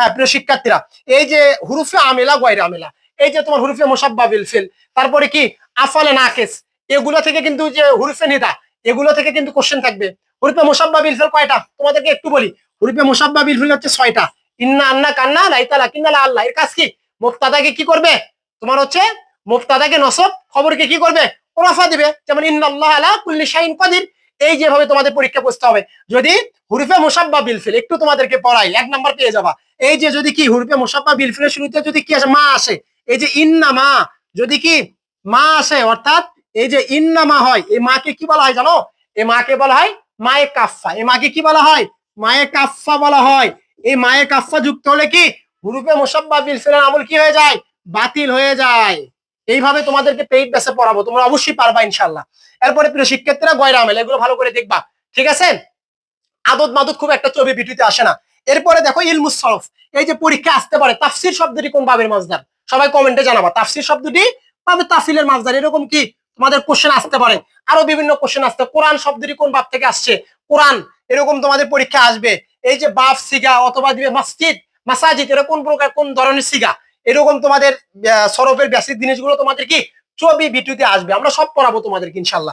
হ্যাঁ প্রিয় শিক্ষার্থীরা, এই যে হুরুফে আমেলা, গয়রা আমেলা, এই যে তোমার হুরুফে মোসাব্বাবিল ফিল, তারপরে কি আফালে নাকেস, এগুলো থেকে কিন্তু যে হুরুফে নিদা, এগুলো থেকে কিন্তু কোশ্চেন থাকবে। হুরুফে মোসাব্বাবিল ফিল কয়টা? তোমাদেরকে একটু বলি, হুরুফে মোসাব্বাবিল ফিল হচ্ছে ছয়টা। ইন্না আন্না কান্না লাইতালা কিন্নালা আল্লাহ, এর কাজ কি? মুফতাদাকে কি করবে? তোমার হচ্ছে মুফতাদাকে নসব খবরকে কি করবে? ওরাফা দিবে। যেমন ইন্না আল্লাহ আলা কুল্লি শাইন কাদির এই যেভাবে তোমাদের পরীক্ষা বসতে হবে, যদি হুরুফে মুসাব্বা বিলফিল একটু তোমাদেরকে পড়াই, এক নাম্বার পেয়ে যাবা। এই যে যদি কি হুরুফে মুসাব্বা বিলফিলের শুরুতে যদি কি আসে, মা আসে, এই যে ইন্না মা, যদি কি মা আসে, অর্থাৎ এই যে ইন্না মা হয়, এই মাকে কি বলা হয় জানো? এই মাকে বলা হয় মায়ে কাফফা। এই মাকে কি বলা হয়? মায়ে কাফফা বলা হয়। এই মায়ে কাফফা যুক্ত হলে কি? হুরুফে মুসাব্বা বিলফিলের আমল কি হয়ে যায়? বাতিল হয়ে যায়। এইভাবে তোমাদেরকে পেইড বেসে পড়াবো, তোমরা অবশ্যই পারবা ইনশাল্লাহ এরপরে প্রিয় শিক্ষার্থীরা, গয়রা আমেল, এগুলো ভালো করে দেখবা। ঠিক আছে? আদত মাদত খুব একটা ছবি ভিডিওতে আসে না। এরপরে দেখো ইলমুস সরফ, এই যে পরীক্ষা আসতে পারে, তাফসির শব্দটি কোন বাবের মাজদার সবাই কমেন্টে জানাবা, তাফসির শব্দটি পাবে তাফসিলের মাজদার এরকম কি তোমাদের কোশ্চেন আসতে পারে? আরও বিভিন্ন কোশ্চেন আসতে কোরআন শব্দটি কোন বাপ থেকে আসছে? কোরআন, এরকম তোমাদের পরীক্ষা আসবে। এই যে বাপ সিগা, অথবা দিবে মসজিদ, মাসাজিদ এরকম কোন প্রকার, কোন ধরনের সিগা? এরকম তোমাদের সরফের বেসিক জিনিসগুলো তোমাদের কি? ছবি, ভিডিওতে আসবে। আমরা সব পড়াবো তোমাদেরকে, ইনশাল্লাহ।